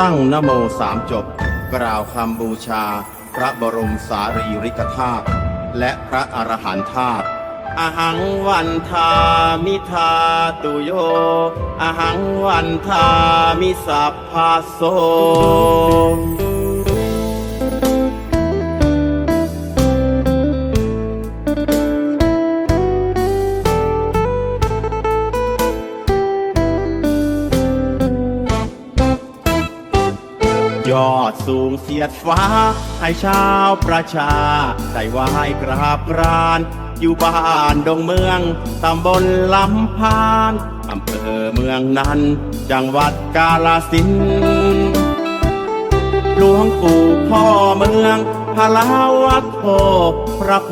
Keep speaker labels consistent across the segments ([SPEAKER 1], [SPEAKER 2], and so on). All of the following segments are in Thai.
[SPEAKER 1] ตั้งนโมสามจบ กล่าวคำบูชา พระบรมสารีริกธาตุและพระอรหันตธาตุอหังวันทามิทาตุโย อหังวันทามิสัพพาโส อดสูงเสียดฟ้า ให้ชาวประชา ได้ไหว้กราบกราน อยู่บ้านดงเมืองตำบลลำพานอำเภอเมืองนั้น จังหวัดกาลสินหลวงปู่พ่อเมืองพระลาวัดโพพระโพ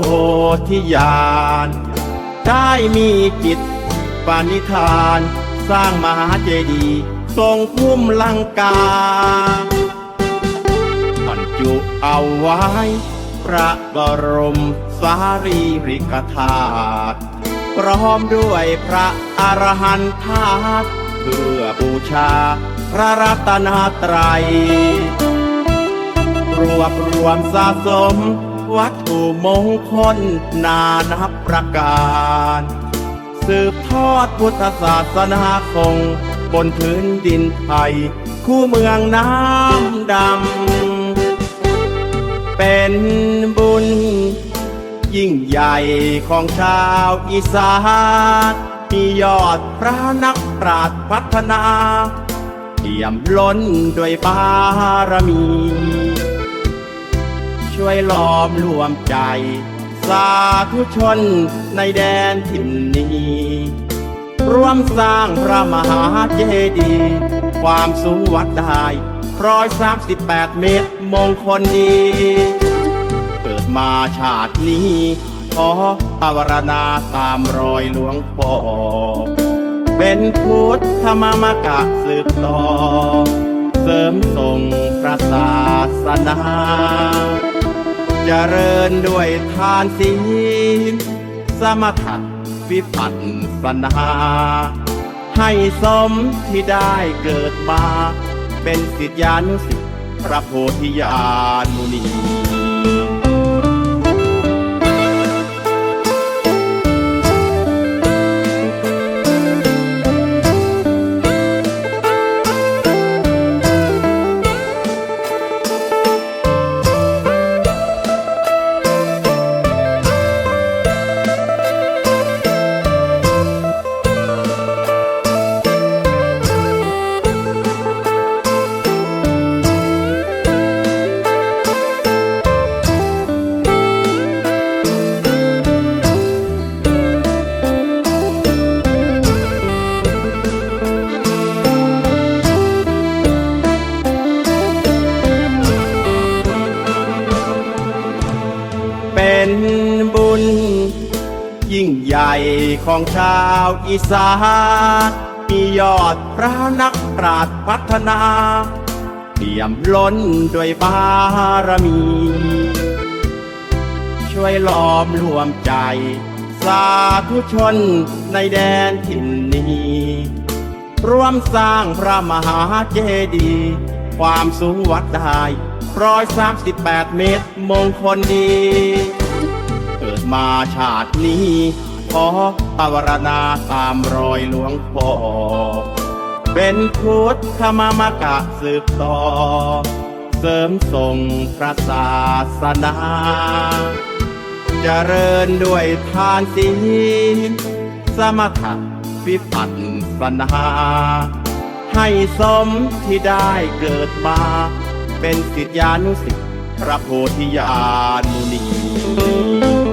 [SPEAKER 1] ธิญาณได้มีจิตปานิธาน สร้างมหาเจดีย์ทรงพุ่มลังกา จุเอาไว้ พระบรมสารีริกธาตุพร้อมด้วยพระอรหันตธาตุเพื่อบูชาพระรัตนตรัย รวบรวมสะสม วัตถุมงคลนานับประการ สืบทอดพุทธศาสนาคงบนพื้นดินไทย คู่เมืองน้ำดำ เป็นบุญ ยิ่งใหญ่ของชาวอีสานมียอดพระนักปราชญ์พัฒนาเปี่ยมล้นด้วยบารมี ช่วยล้อมรวมใจ สาธุชนในแดนถิ่นนี้ร่วมสร้างพระมหาเจดีย์ความสูงวัดได้ ร้อยสามสิบแปดเมตรมงคลดี เกิดมาชาตินี้ ขอภาวนาตามรอยหลวงพ่อ เป็นพุทธมามกะสืบต่อ เสริมส่งพระศาสนาจเจริญด้วยทานศีลสมถะวิปัสสนา ให้สมที่ได้เกิดมา เป็นสิทธิานุสิทธิพระโพธิญาณมุนี ยิ่งใหญ่ของชาวอีสานมียอดพระนักปราชญ์พัฒนาเปี่ยมล้นด้วยบารมี ช่วยล้อมรวมใจ สาธุชนในแดนถิ่นนี้ร่วมสร้างพระมหาเจดีย์ความสูงวัดได้ร้อยสามสิบแปดเมตรมงคลดี มาชาตินี้ ขอภาวนาตามรอยหลวงพ่อ เป็นพุทธมามกะสืบต่อ เสริมส่งพระศาสนาจเจริญด้วยทานศีลสมถะวิปัสสนาให้สมที่ได้เกิดมา เป็นสิทธิานุสิทธิพระโพธิญาณมุนี